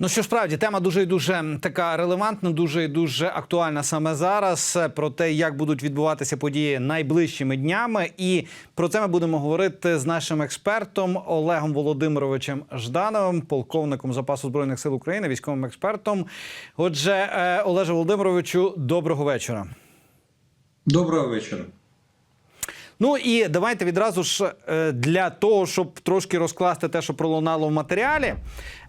Ну що ж справді тема дуже і дуже така релевантна, дуже і дуже актуальна саме зараз. е, Про те, як будуть відбуватися події найближчими днями, і про це ми будемо говорити з нашим експертом Олегом Володимировичем Ждановим, полковником запасу збройних сил України, військовим експертом. Отже, е, Олеже Володимировичу, доброго вечора. Доброго вечора. Ну і давайте відразу ж е, для того, щоб трошки розкласти те, що пролунало в матеріалі.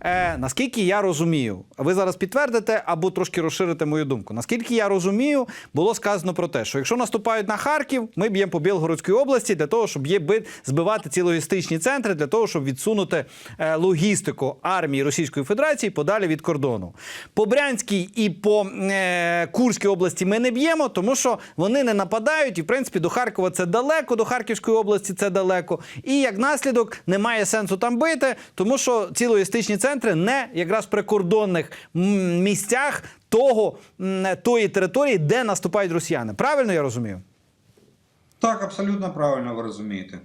Е, наскільки я розумію, ви зараз підтвердите або трошки розширите мою думку. Наскільки я розумію, було сказано про те, що якщо наступають на Харків, ми б'ємо по Білгородській області для того, щоб є би- збивати ці логістичні центри, для того, щоб відсунути е, логістику армії Російської Федерації подалі від кордону. По Брянській і по е, Курській області ми не б'ємо, тому що вони не нападають, і в принципі до Харкова це далеко, до Харківської області це далеко. І як наслідок немає сенсу там бити, тому що ці логістичні центри не якраз прикордонних місцях того тої території, де наступають росіяни. Правильно я розумію? Так, абсолютно правильно ви розумієте.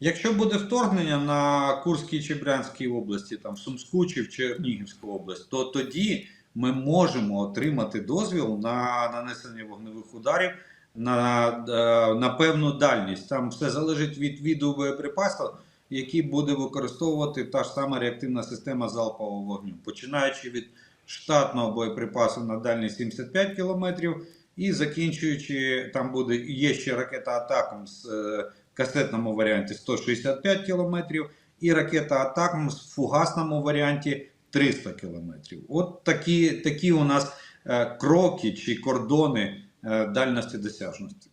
Якщо буде вторгнення на Курській чи Брянській області, там в Сумську чи в Чернігівську область, то тоді ми можемо отримати дозвіл на нанесення вогневих ударів на, е, на певну дальність. Там все залежить від віду боєприпасу, які буде використовувати та ж сама реактивна система залпового вогню, починаючи від штатного боєприпасу на дальність 75 кілометрів і закінчуючи, там буде є ще ракета Атакам з е, касетному варіанті 165 кілометрів, і ракета Атакам в фугасному варіанті 300 кілометрів. От такі, такі у нас е, кроки чи кордони е, дальності досяжності.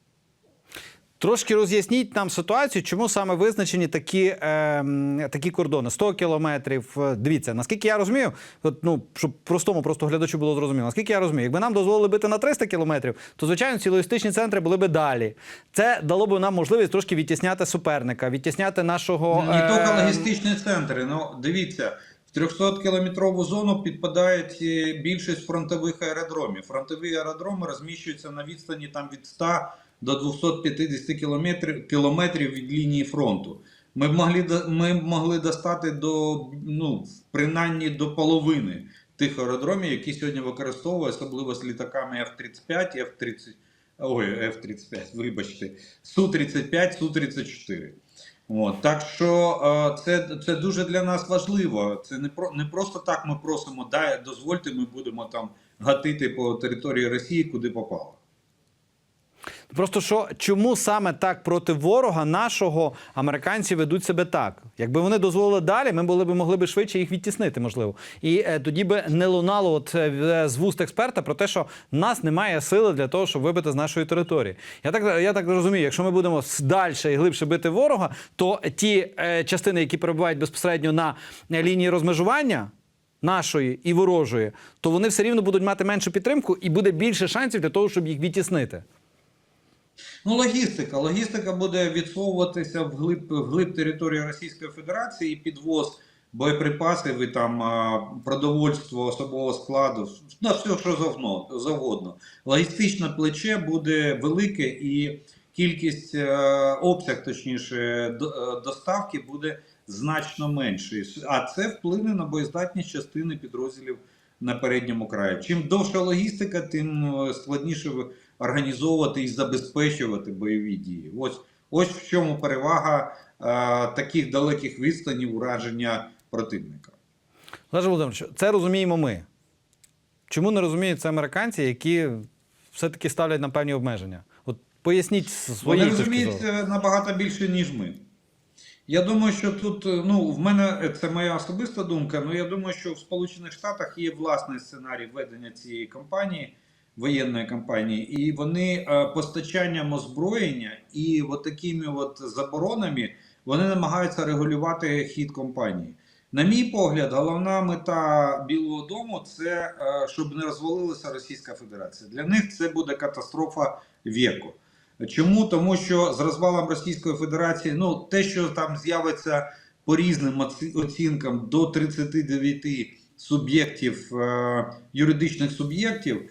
Трошки роз'ясніть нам ситуацію, чому саме визначені такі, е, такі кордони 100 кілометрів. Е, Дивіться, наскільки я розумію, от, ну щоб простому просто глядачу було зрозуміло, наскільки я розумію, якби нам дозволили бити на 300 кілометрів, то звичайно ці логістичні центри були би далі. Це дало б нам можливість трошки відтісняти суперника, відтісняти нашого Не е, тільки логістичні центри. Ну, дивіться, в 300-кілометрову зону підпадають е, більшість фронтових аеродромів. Фронтові аеродроми розміщуються на відстані там, від 100 до 250 кілометрів, кілометрів від лінії фронту. Ми б могли, ми б могли достати до, ну, принаймні до половини тих аеродромів, які сьогодні використовують, особливо з літаками F-35 і F-30, ой, F-35, вибачте, Су-35, Су-34. От, так що е, це, це дуже для нас важливо. Це не про не просто так ми просимо, дай дозвольте, ми будемо там гатити по території Росії, куди попало. Просто що чому саме так проти ворога нашого американці ведуть себе так? Якби вони дозволили далі, ми були б могли б швидше їх відтіснити, можливо. І е, тоді би не лунало от е, з вуст експерта про те, що нас немає сили для того, щоб вибити з нашої території. Я так я так розумію, якщо ми будемо далі і глибше бити ворога, то ті е, частини, які перебувають безпосередньо на е, лінії розмежування. Нашої і ворожої, то вони все рівно будуть мати меншу підтримку і буде більше шансів для того, щоб їх відтіснити. Ну, логістика. Логістика буде відсовуватися вглиб, вглиб території Російської Федерації і підвоз боєприпасів і там продовольство особового складу, на все, що завгодно. Логістичне плече буде велике і кількість е, обсяг, точніше, е, доставки буде значно менший. А це вплине на боєздатність частини підрозділів на передньому краї. Чим довша логістика, тим е, складніше організовувати і забезпечувати бойові дії. Ось ось в чому перевага е, таких далеких відстанів ураження противника. Олеже Володимирович, це розуміємо ми. Чому не розуміють це американці, які все-таки ставлять нам певні обмеження? От поясніть з Вони розуміють набагато більше, ніж ми. Я думаю, що тут, ну, в мене це моя особиста думка, але я думаю, що в Сполучених Штатах є власний сценарій ведення цієї кампанії, воєнної кампанії, і вони е, постачанням озброєння і от такими от заборонами вони намагаються регулювати хід кампанії. На мій погляд, головна мета Білого Дому це е, щоб не розвалилася Російська Федерація. Для них це буде катастрофа віку. Чому? Тому що з розвалом Російської Федерації, ну те, що там з'явиться по різним оцінкам до 39 суб'єктів, е, юридичних суб'єктів,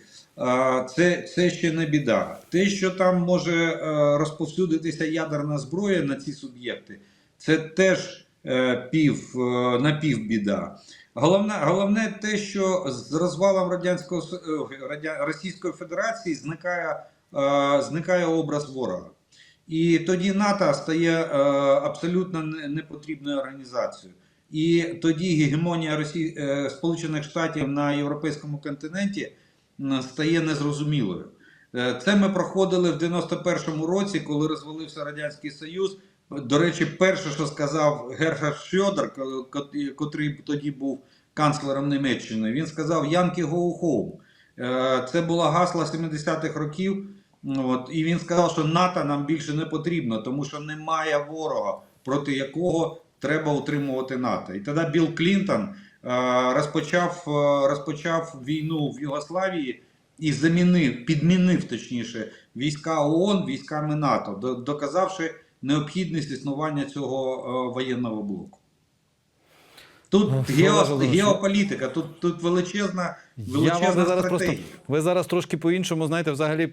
це, це ще не біда. Те, що там може е, розповсюдитися ядерна зброя на ці суб'єкти, це теж е, пів, е, напівбіда. Головне, головне те, що з розвалом радянського Російської Федерації зникає, зникає образ ворога. І тоді НАТО стає абсолютно не- непотрібною організацією. І тоді гегемонія Росії, Сполучених Штатів на європейському континенті стає незрозумілою. Е, Це ми проходили в 91-му році, коли розвалився Радянський Союз. До речі, перше, що сказав ко- ко- котрий тоді був канцлером Німеччини, він сказав go home. Е, Це було гасло 70-х років. От, і він сказав, що НАТО нам більше не потрібно, тому що немає ворога, проти якого треба утримувати НАТО. І тоді Білл Клінтон розпочав, е, розпочав війну в Югославії і замінив, підмінив точніше війська ООН військами НАТО, доказавши необхідність існування цього е, воєнного блоку. Тут Ну, гео, геополітика, тут, тут величезна, Я величезна вам зараз стратегія. просто ви зараз трошки по-іншому, знаєте, взагалі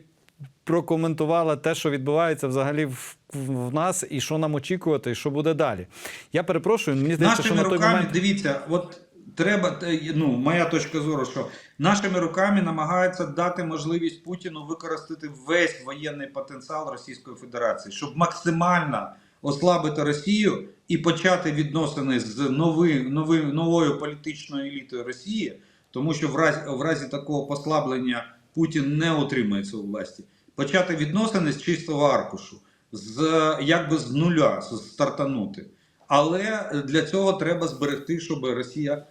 прокоментували те, що відбувається взагалі в, в, в нас, і що нам очікувати, і що буде далі. Я перепрошую, мені здається, що на той руками, момент. дивіться, от треба, ну, моя точка зору, що нашими руками намагаються дати можливість Путіну використати весь воєнний потенціал Російської Федерації, щоб максимально ослабити Росію і почати відносини з нови, нови, новою політичною елітою Росії, тому що в разі, в разі такого послаблення Путін не утримається у власті. Почати відносини з чистого аркушу, з якби з нуля з- стартанути. Але для цього треба зберегти, щоб Росія.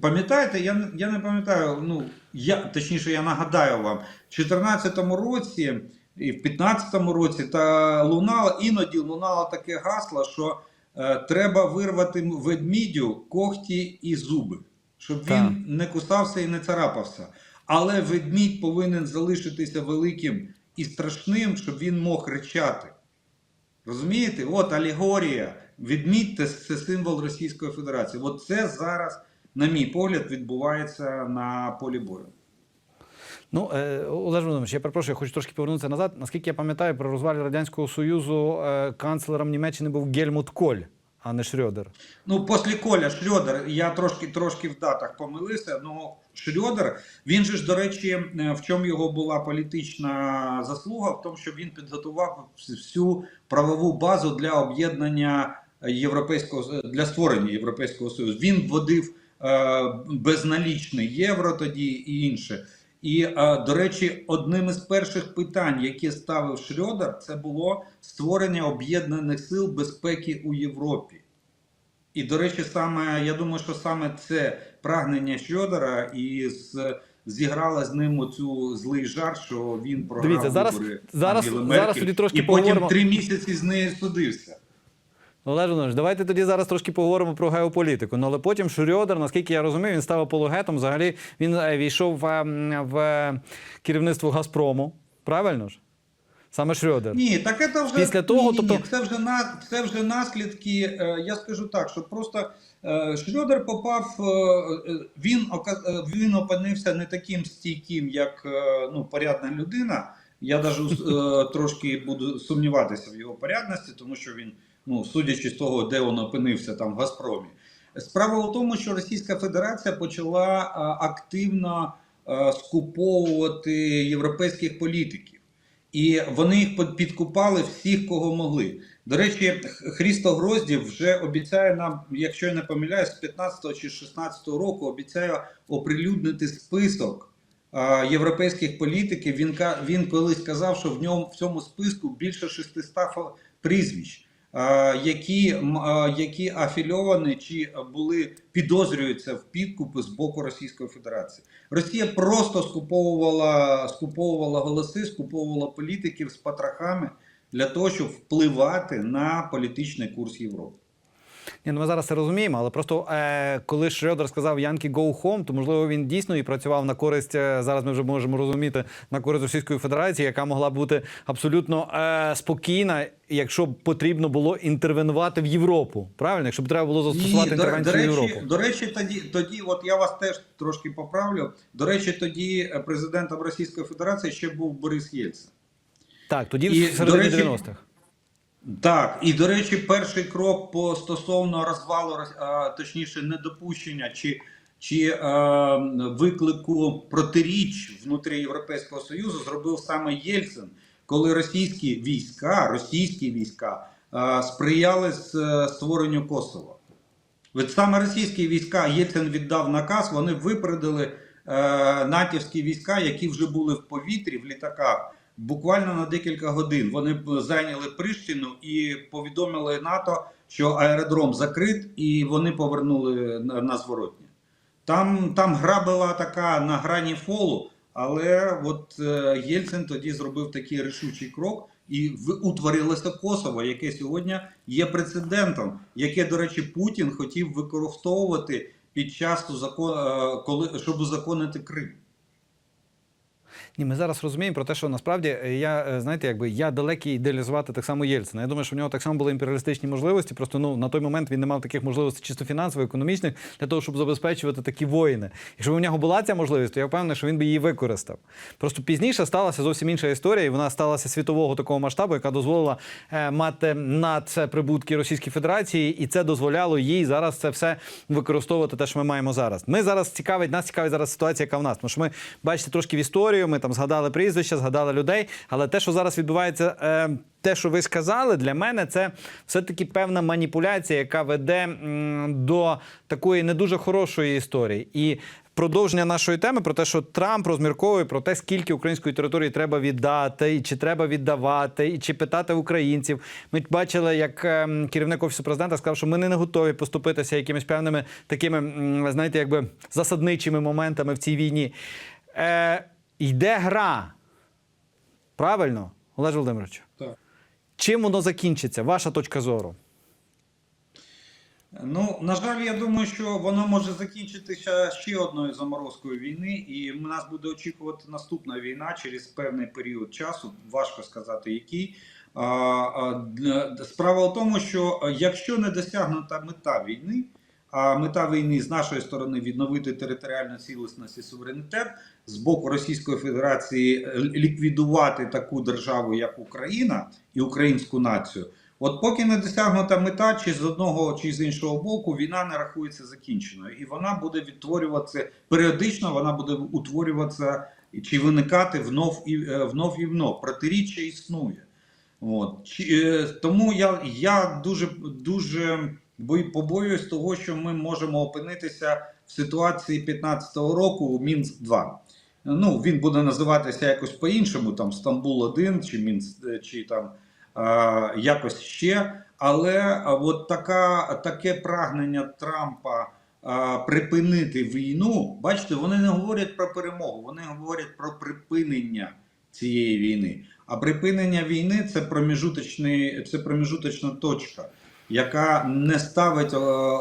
Пам'ятаєте, я, я не пам'ятаю, ну я точніше, я нагадаю вам, в 2014 році і в 2015 році та лунало, іноді лунало таке гасло, що е, треба вирвати ведмідю когті і зуби, щоб він Так. не кусався і не царапався. Але ведмідь повинен залишитися великим і страшним, щоб він мог ричати. Розумієте? От алегорія. Відмідь це, це символ Російської Федерації. От це зараз, на мій погляд, відбувається на полі бою. Ну, е, Олеж Володимирович, я перепрошую, я хочу трошки повернутися назад. Наскільки я пам'ятаю, при розвалі Радянського Союзу е, канцлером Німеччини був Гельмут Коль, а не Шрёдер. Ну, після Коля Шрёдер, я трошки, трошки в датах помилився, але Шрёдер, він же ж, до речі, е, в чому його була політична заслуга, в тому, що він підготував всю правову базу для об'єднання європейського для створення Європейського Союзу. Він вводив е, безналічний євро тоді і інше. І, е, до речі, одним із перших питань, які ставив Шрёдер, це було створення об'єднаних сил безпеки у Європі. І, до речі, саме я думаю, що саме це прагнення Шрёдера і з, зіграло з ним оцю злий жарт, що він програв Дивіться, зараз- вибори зараз- Ангели зараз Меркель, тоді трошки і потім поговоримо. три місяці з нею судився. Олеж Володимирович, давайте тоді зараз трошки поговоримо про геополітику. Ну але потім Шрёдер, наскільки я розумію, він став апологетом. Взагалі він е, війшов в, е, в керівництво Газпрому. Правильно ж? Саме Шрёдер. Ні, так це вже Після того, ні, ні, ні, тобто- це вже на це вже наслідки. е, Я скажу так, що просто е, Шрёдер попав. е, е, Він ока- е, він опинився не таким стійким, як е, ну порядна людина. Я навіть трошки буду сумніватися в його порядності, тому що він, ну судячи з того, де він опинився там в Газпромі. Справа в тому, що Російська Федерація почала е, активно е, скуповувати європейських політиків. І вони їх підкупали всіх, кого могли. До речі, Христо Гроздів вже обіцяє нам, якщо я не помиляюсь, з 15 чи 16 року обіцяє оприлюднити список європейських політиків. Він, він колись сказав, що в ньому в цьому списку більше 600 прізвищ, які, які афільовані чи були підозрюються в підкупи з боку Російської Федерації. Росія просто скуповувала, скуповувала голоси, скуповувала політиків з потрохами для того, щоб впливати на політичний курс Європи. Ні, ну ми зараз це розуміємо, але просто е, коли Шрёдер сказав Янки go home, то можливо він дійсно і працював на користь. е, зараз ми вже можемо розуміти на користь Російської Федерації, яка могла бути абсолютно е, спокійна, якщо б потрібно було інтервенувати в Європу. Правильно, якщо б треба було застосувати до, інтервенцію до в речі, Європу. до речі, тоді, тоді, от я вас теж трошки поправлю. До речі, тоді е, президентом Російської Федерації ще був Борис Єльцин. Так, тоді І, в середині речі, 90-х. Так, і до речі, перший крок по стосовно розвалу, а, точніше, недопущення чи чи е, виклику протиріч внутрі Європейського Союзу зробив саме Єльцин, коли російські війська, російські війська е, сприяли е, створенню Косова. Від саме російські війська Єльцин віддав наказ, вони випередили е, натівські війська, які вже були в повітрі в літаках. Буквально на декілька годин вони зайняли Приштину і повідомили НАТО, що аеродром закрит, і вони повернули на, на зворотні. Там, там гра була така на грані фолу, але от е, Єльцин тоді зробив такий рішучий крок, і утворилося Косово, яке сьогодні є прецедентом, яке, до речі, Путін хотів використовувати під час е, коли щоб узаконити Крим. Ні, ми зараз розуміємо про те, що насправді е, я е, знаєте, якби я далекий ідеалізувати так само Єльцина. Я думаю, що в нього так само були імперіалістичні можливості. Просто ну на той момент він не мав таких можливостей чисто фінансово, економічних для того, щоб забезпечувати такі воїни. Якщо б у нього була ця можливість, то я впевнений, що він би її використав. Просто пізніше сталася зовсім інша історія, і вона сталася світового такого масштабу, яка дозволила е, мати надприбутки Російської Федерації, і це дозволяло їй зараз це все використовувати те, що ми маємо зараз. Ми зараз цікавить, нас цікавить зараз ситуація, яка в нас. Тому що ми бачите трошки в історію. Ми там згадали прізвища, згадали людей. Але те, що зараз відбувається, е, те, що ви сказали, для мене це все-таки певна маніпуляція, яка веде м, до такої не дуже хорошої історії. І Продовження нашої теми про те, що Трамп розмірковує про те, скільки української території треба віддати, і чи треба віддавати, і чи питати українців. Ми бачили, як ем, керівник офісу президента сказав, що ми не готові поступитися якимись певними такими, знаєте, якби засадничими моментами в цій війні. Е, йде гра. Правильно, Олеж Володимирович? Так. Чим воно закінчиться? Ваша точка зору? Ну, на жаль, я думаю, що воно може закінчитися ще одною заморозкою війни, і нас буде очікувати наступна війна через певний період часу. Важко сказати, який. Справа в тому, що якщо не досягнута мета війни, мета війни з нашої сторони відновити територіальну цілісність і суверенітет з боку Російської Федерації ліквідувати таку державу, як Україна і українську націю. От поки не досягнута мета, чи з одного, чи з іншого боку, війна не рахується закінченою, і вона буде відтворюватися періодично, вона буде утворюватися чи виникати внов і е, внов і внов. Протиріччя існує. От. Чи, е, тому я, я дуже, дуже бой- побоююсь того, що ми можемо опинитися в ситуації 15-го року Мінськ 2. Ну, він буде називатися якось по-іншому, там Стамбул 1 чи Мінськ, е, чи там е, якось ще. Але от така, таке прагнення Трампа е, припинити війну, бачите, вони не говорять про перемогу, вони говорять про припинення цієї війни. А припинення війни це проміжуточний, це проміжуточна точка, яка не ставить е,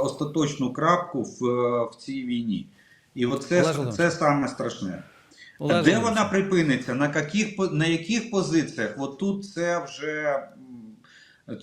остаточну крапку в, е, в цій війні. І оце Володимирович. це саме страшне. Олеж Де вона припиниться? На яких, на яких позиціях? От тут це вже,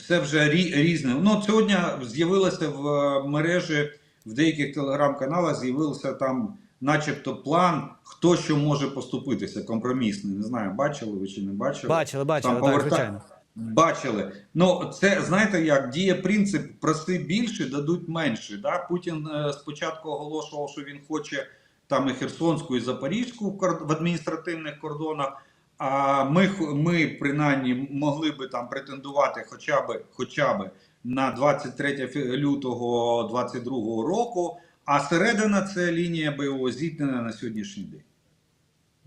це вже рі- різне. Ну, сьогодні з'явилося в е, мережі, в деяких телеграм-каналах з'явився там, начебто, план, хто що може поступитися, компромісний. Не знаю, бачили ви чи не бачили. Бачили, бачили, Там так, поверта- звичайно. Бачили. Ну, це знаєте як, діє принцип проси більше, дадуть менше. Да? Путін е, спочатку оголошував, що він хоче там і Херсонську, і Запорізьку в адміністративних кордонах. А ми, ми принаймні могли би там претендувати хоча б, хоча б на 23 лютого 22 року, а середина це лінія бойового зіткнення на сьогоднішній день.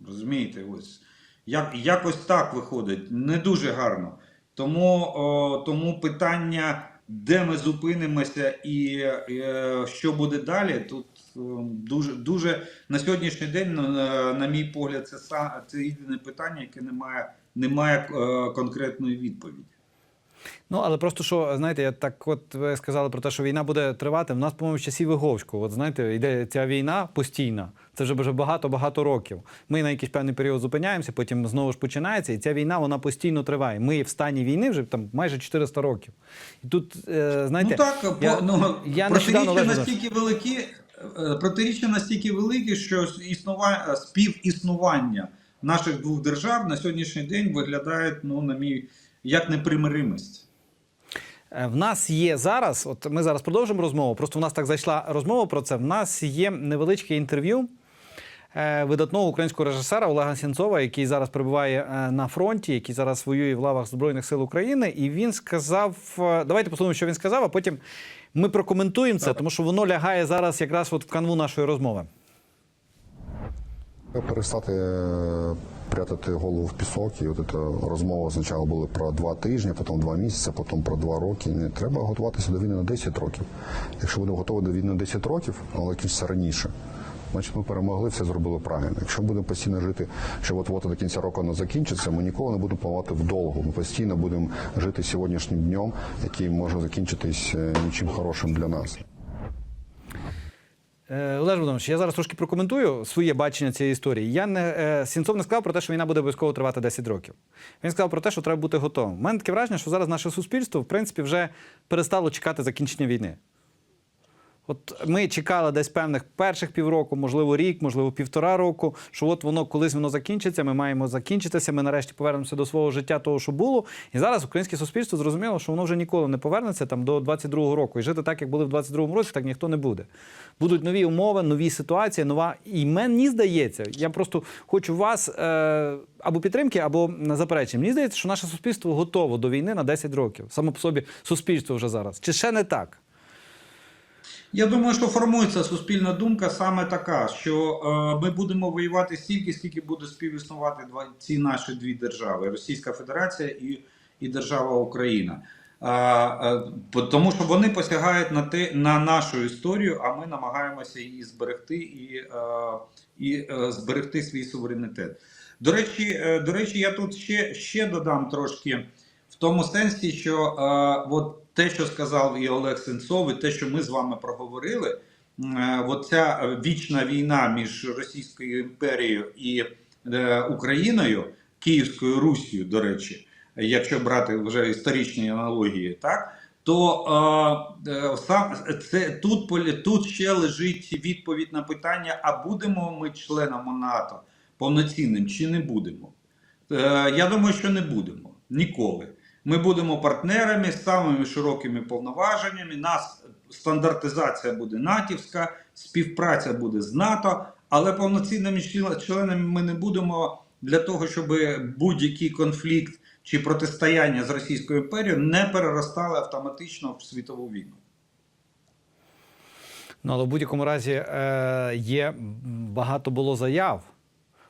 Розумієте, ось як, якось так виходить, не дуже гарно. Тому, о, тому питання, де ми зупинимося і е, що буде далі, тут е, дуже, дуже на сьогоднішній день, на, на мій погляд, це, це єдине питання, яке не має, не має е, конкретної відповіді. Ну, але просто що, знаєте, я так от ви сказали про те, що війна буде тривати. В нас, по-моєму, часів Виговського. От знаєте, йде ця війна постійна. Це вже вже багато-багато років. Ми на якийсь певний період зупиняємося, потім знову ж починається, і ця війна вона постійно триває. Ми в стані війни вже там майже 400 років. І тут, е, знаєте, ну так, я, ну, я протиріччя настільки великі, е, протиріччя настільки великі, що існува, співіснування наших двох держав на сьогоднішній день виглядає, ну, на мій, як непримиримість. Е, В нас є зараз, от ми зараз продовжимо розмову. Просто в нас так зайшла розмова про це. В нас є невеличке інтерв'ю е, видатного українського режисера Олега Сінцова, який зараз перебуває е, на фронті, який зараз воює в лавах Збройних сил України. І він сказав: давайте послухаємо, що він сказав, а потім ми прокоментуємо це, тому що воно лягає зараз якраз от в канву нашої розмови. Перестати прятати голову в пісок, і от ця розмова спочатку була про два тижні, потім два місяці, потім про два роки. Не треба готуватися до війни на 10 років. Якщо будемо готові до війни на 10 років, але кінчиться раніше. Значить, ми перемогли, все зробили правильно. Якщо ми будемо постійно жити, що от от до кінця року не закінчиться, ми ніколи не будемо плавати вдовго. Ми постійно будемо жити сьогоднішнім днем, який може закінчитись е, нічим хорошим для нас. Е, Олеж Володимирович, я зараз трошки прокоментую своє бачення цієї історії. Я не е, Сінцов не сказав про те, що війна буде обов'язково тривати 10 років. Він сказав про те, що треба бути готовим. У мене таке враження, що зараз наше суспільство, в принципі, вже перестало чекати закінчення війни. От ми чекали десь певних перших півроку, можливо, рік, можливо, півтора року, що от воно колись воно закінчиться, ми маємо закінчитися, ми нарешті повернемося до свого життя, того, що було. І зараз українське суспільство зрозуміло, що воно вже ніколи не повернеться там до 22-го року. І жити так, як були в 22-му році, так ніхто не буде. Будуть нові умови, нові ситуації, нова. І мені здається, я просто хочу вас е, або підтримки, або заперечення. Мені здається, що наше суспільство готово до війни на 10 років. Само по собі суспільство вже зараз. Чи ще не так? Я думаю, що формується суспільна думка саме така, що е, ми будемо воювати стільки, скільки буде співіснувати два ці наші дві держави: Російська Федерація і, і держава Україна. А, е, тому що вони посягають на те на нашу історію, а ми намагаємося її зберегти і, е, і е, зберегти свій суверенітет. До речі, е, до речі, я тут ще, ще додам трошки в тому сенсі, що е, от те, що сказав і Олег Сенцов, і те, що ми з вами проговорили, е, от ця е, вічна війна між Російською імперією і е, Україною, Київською Руссю, до речі, якщо брати вже історичні аналогії, так. То е, е, сам це тут тут ще лежить відповідь на питання: а будемо ми членом НАТО повноцінним чи не будемо? Е, я думаю, що не будемо ніколи. Ми будемо партнерами з самими широкими повноваженнями. Нас стандартизація буде натівська, співпраця буде з НАТО, але повноцінними членами ми не будемо для того, щоб будь-який конфлікт чи протистояння з Російською імперією не переростали автоматично в світову війну. Ну, але в будь-якому разі е, є багато було заяв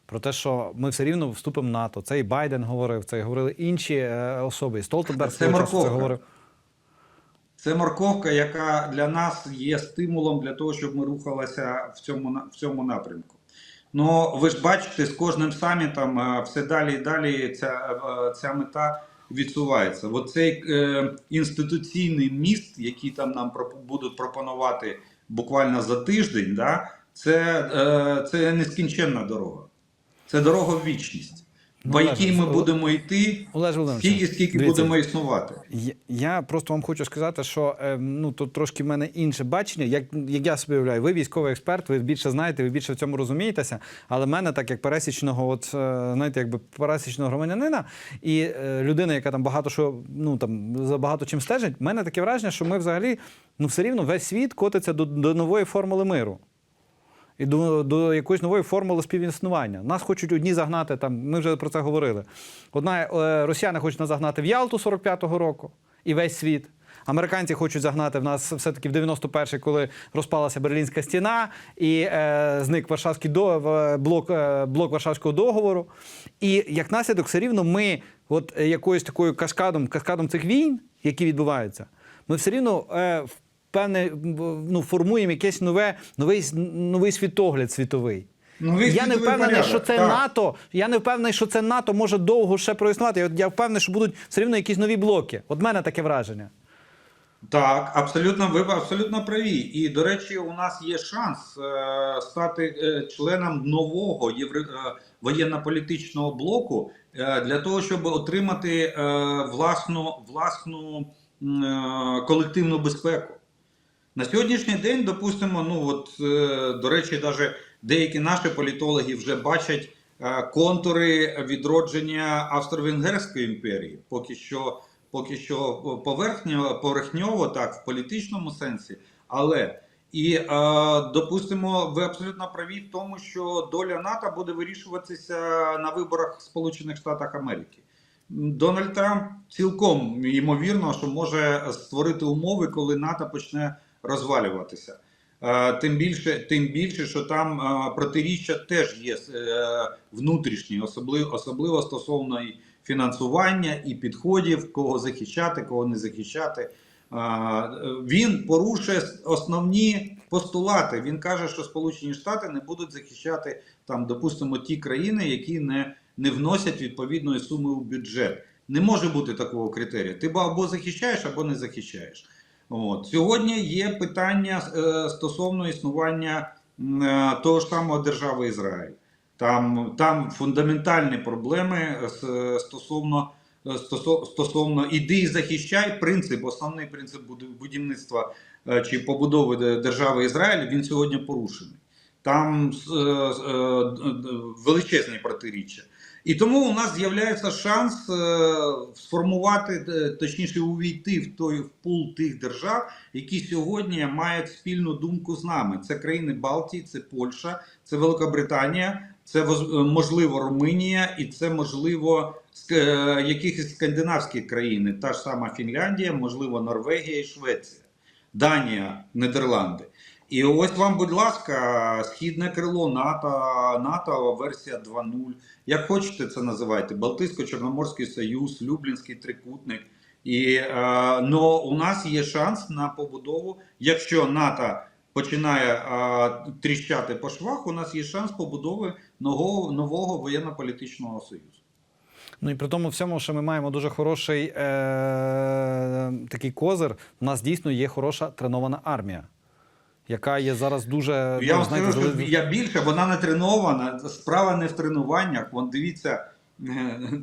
про те, що ми все рівно вступимо в НАТО. Це і Байден говорив, це і говорили інші е, особи. І Столтенберг Це часу це говорив. Це морковка, яка для нас є стимулом для того, щоб ми рухалися в цьому в цьому напрямку. Ну, ви ж бачите, з кожним самітом е, все далі і далі ця, е, ця мета відсувається. Оцей е, інституційний міст, який там нам проп- будуть пропонувати буквально за тиждень, да, це, е, це нескінченна дорога. Це дорога в вічність, Ну, по якій ми будемо йти стільки, скільки дивіться. будемо існувати. Я, я просто вам хочу сказати, що е, ну тут трошки в мене інше бачення. Як, як я собі уявляю, ви військовий експерт, ви більше знаєте, ви більше в цьому розумієтеся. Але в мене, так як пересічного, от е, знаєте, якби пересічного громадянина і е, людина, яка там багато що ну там за багато чим стежить, в мене таке враження, що ми взагалі ну все рівно весь світ котиться до, до нової формули миру. І до, до якоїсь нової формули співіснування. Нас хочуть одні загнати там. Ми вже про це говорили. Одна е, росіяни хочуть нас загнати в Ялту 45-го року і весь світ. Американці хочуть загнати в нас все-таки в 91-й, коли розпалася Берлінська стіна і е, зник Варшавський до, блок, е, блок Варшавського договору. І як наслідок, все рівно ми, от якоюсь такою каскадом, каскадом цих війн, які відбуваються, ми все рівно е, певне ну, формуємо якийсь нове, новий, новий світогляд світовий. Новий я не впевнений, порядок, що це так. НАТО. Я не впевнений, що це НАТО може довго ще проіснувати. Я, я впевнений, що будуть все рівно якісь нові блоки. От мене таке враження. Так, абсолютно ви абсолютно праві. І до речі, у нас є шанс е, стати е, членом нового євро, е, воєнно-політичного блоку е, для того, щоб отримати е, власну, власну е, колективну безпеку. На сьогоднішній день, допустимо, ну от е, до речі, навіть деякі наші політологи вже бачать е, контури відродження Австро-Венгерської імперії. Поки що поки що поверхньо, поверхньово, так, в політичному сенсі, але і е, допустимо, ви абсолютно праві в тому, що доля НАТО буде вирішуватися на виборах в Сполучених Штатах Америки. Дональд Трамп цілком ймовірно, що може створити умови, коли НАТО почне розвалюватися. Е, Тим більше, тим більше, що там е, протиріччя теж є е, внутрішні, особливо, особливо стосовно і фінансування і підходів, кого захищати, кого не захищати. Він порушує основні постулати. Він каже, що Сполучені Штати не будуть захищати там, допустимо, ті країни, які не, не вносять відповідної суми у бюджет. Не може бути такого критерія. Ти або захищаєш, або не захищаєш. От. Сьогодні є питання е, стосовно існування е, того ж самого держави Ізраїль. Там, там фундаментальні проблеми стосовно, е, стосовно іди і захищай принцип, основний принцип будівництва чи побудови держави Ізраїль, він сьогодні порушений. Там е, величезні протиріччя. І тому у нас з'являється шанс е, сформувати, е, точніше, увійти в той в пул тих держав, які сьогодні мають спільну думку з нами. Це країни Балтії, це Польща, це Великобританія, це е, можливо Румунія і це можливо якихось скандинавські країни, та ж сама Фінляндія, можливо, Норвегія і Швеція, Данія, Нідерланди. І ось вам, будь ласка, східне крило НАТО, НАТО версія 2.0. Як хочете це називайте, Балтійсько-Чорноморський Союз, Люблінський трикутник. І, е, но у нас є шанс на побудову, якщо НАТО починає е, тріщати по швах, у нас є шанс побудови нового, нового воєнно-політичного союзу. Ну і при тому всьому, що ми маємо дуже хороший е- такий козир, у нас дійсно є хороша тренована армія, яка є зараз дуже Я ну, вам знаєте, скажу, що я більше, вона не тренована. Справа не в тренуваннях. Вон дивіться,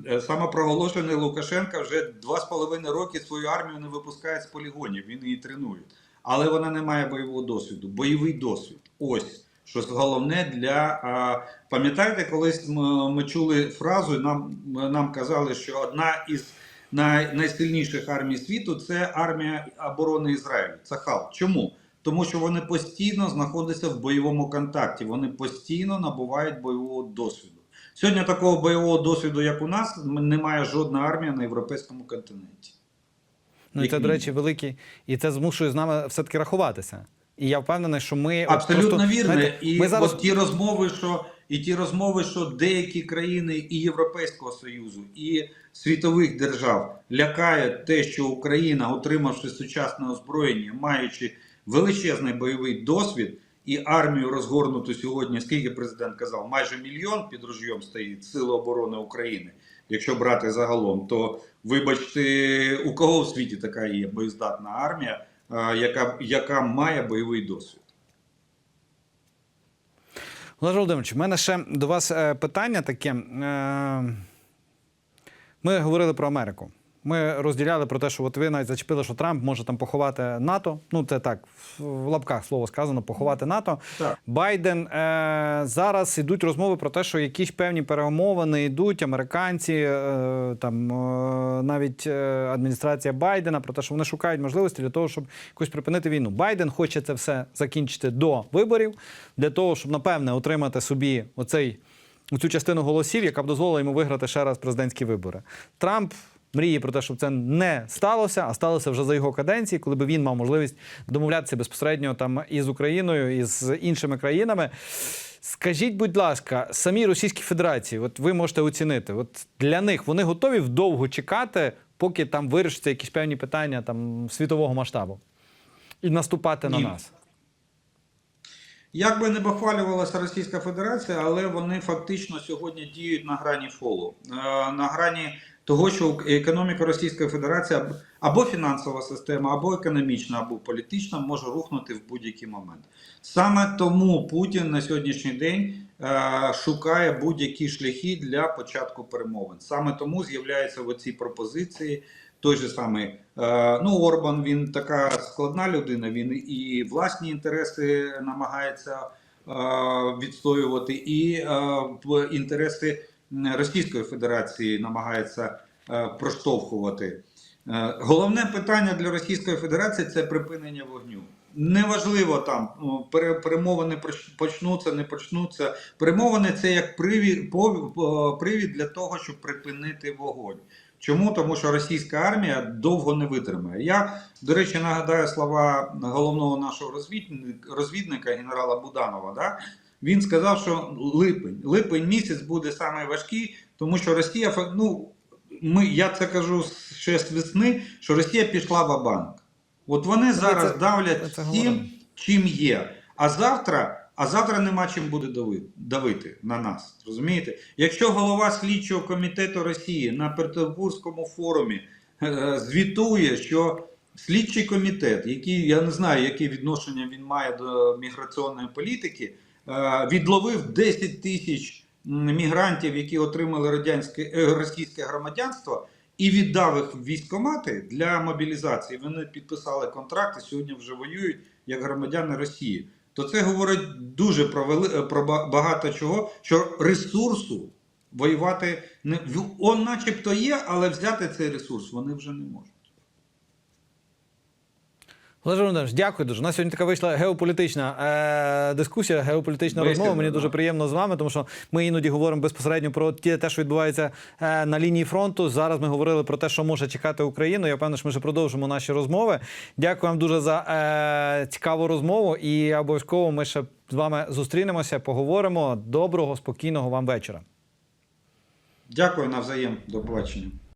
е, самопроголошений Лукашенка вже два з половиною роки свою армію не випускає з полігонів. Він її тренує. Але вона не має бойового досвіду. Бойовий досвід. Ось що головне для. Пам'ятаєте, колись ми, ми чули фразу, нам, нам казали, що одна із най, найсильніших армій світу це армія оборони Ізраїлю. Це ХАЛ. Чому? Тому що вони постійно знаходяться в бойовому контакті, вони постійно набувають бойового досвіду. Сьогодні такого бойового досвіду, як у нас, немає жодна армія на європейському континенті. ну і це, до речі, великий, і це змушує з нами все-таки рахуватися. І я впевнений, що ми Абсолютно просто, вірно. знаєте, і ми зараз от ті розмови, що і ті розмови, що деякі країни і Європейського Союзу, і світових держав лякає те, що Україна, отримавши сучасне озброєння, маючи величезний бойовий досвід і армію розгорнуту сьогодні, скільки президент казав, майже мільйон під ружьом стоїть Сили оборони України. Якщо брати загалом, то вибачте, у кого в світі така є боєздатна армія, яка, яка має бойовий досвід? Олеже Володимирович, у мене ще до вас е, питання таке. Е, Ми говорили про Америку. Ми розділяли про те, що от ви навіть зачепили, що Трамп може там поховати НАТО. Ну, це так, в лапках слово сказано, поховати НАТО. Так. Байден е, зараз ідуть розмови про те, що якісь певні перемовини йдуть, американці, е, там е, навіть е, адміністрація Байдена, про те, що вони шукають можливості для того, щоб якось припинити війну. Байден хоче це все закінчити до виборів, для того, щоб напевне отримати собі оцей. Цю частину голосів, яка б дозволила йому виграти ще раз президентські вибори. Трамп мріє про те, щоб це не сталося, а сталося вже за його каденції, коли б він мав можливість домовлятися безпосередньо там із Україною і з іншими країнами. Скажіть, будь ласка, самі Російські Федерації, от ви можете оцінити, от для них вони готові вдовго чекати, поки там вирішаться якісь певні питання там світового масштабу, і наступати на нас. Як би не бахвалювалася Російська Федерація, але вони фактично сьогодні діють на грані фолу, Е, на грані того, що економіка Російської Федерації або фінансова система, або економічна, або політична може рухнути в будь-який момент. Саме тому Путін на сьогоднішній день е, шукає будь-які шляхи для початку перемовин. Саме тому з'являються в оці пропозиції. Той же самий е, ну Орбан, він така складна людина. Він і власні інтереси намагається е, відстоювати, і е, інтереси Російської Федерації намагається е, проштовхувати. Е, Головне питання для Російської Федерації це припинення вогню. Неважливо там ну, перемовини почнуться, не почнуться. Перемовини це як привід, привід для того, щоб припинити вогонь. Чому? Тому що російська армія довго не витримає. Я, до речі, нагадаю слова головного нашого розвідника, розвідника генерала Буданова. Да? Він сказав, що липень, липень місяць буде саме важкий, тому що Росія, ну, ми, я це кажу ще з весни, що Росія пішла в банк От вони зараз це- давлять це всім, чим є. А завтра, а завтра нема чим буде давити, давити на нас. Розумієте? Якщо голова слідчого комітету Росії на Петербурзькому форумі е, звітує, що слідчий комітет, який я не знаю, яке відношення він має до міграційної політики, е, відловив 10 тисяч мігрантів, які отримали радянське е, російське громадянство, і віддав їх в військкомати для мобілізації. Вони підписали контракт сьогодні вже воюють як громадяни Росії. То це говорить дуже про вели... е, про багато чого, що ресурсу воювати не он, начебто, є, але взяти цей ресурс вони вже не можуть. Олеже Володимирович, дякую дуже. У нас сьогодні така вийшла геополітична е, дискусія, геополітична Вийшла, розмова. Мені да. дуже приємно з вами, тому що ми іноді говоримо безпосередньо про ті, те, що відбувається е, на лінії фронту. Зараз ми говорили про те, що може чекати Україну. Я певно, що ми ще продовжимо наші розмови. Дякую вам дуже за е, цікаву розмову. І обов'язково ми ще з вами зустрінемося, поговоримо. Доброго, спокійного вам вечора. Дякую навзаєм. До побачення.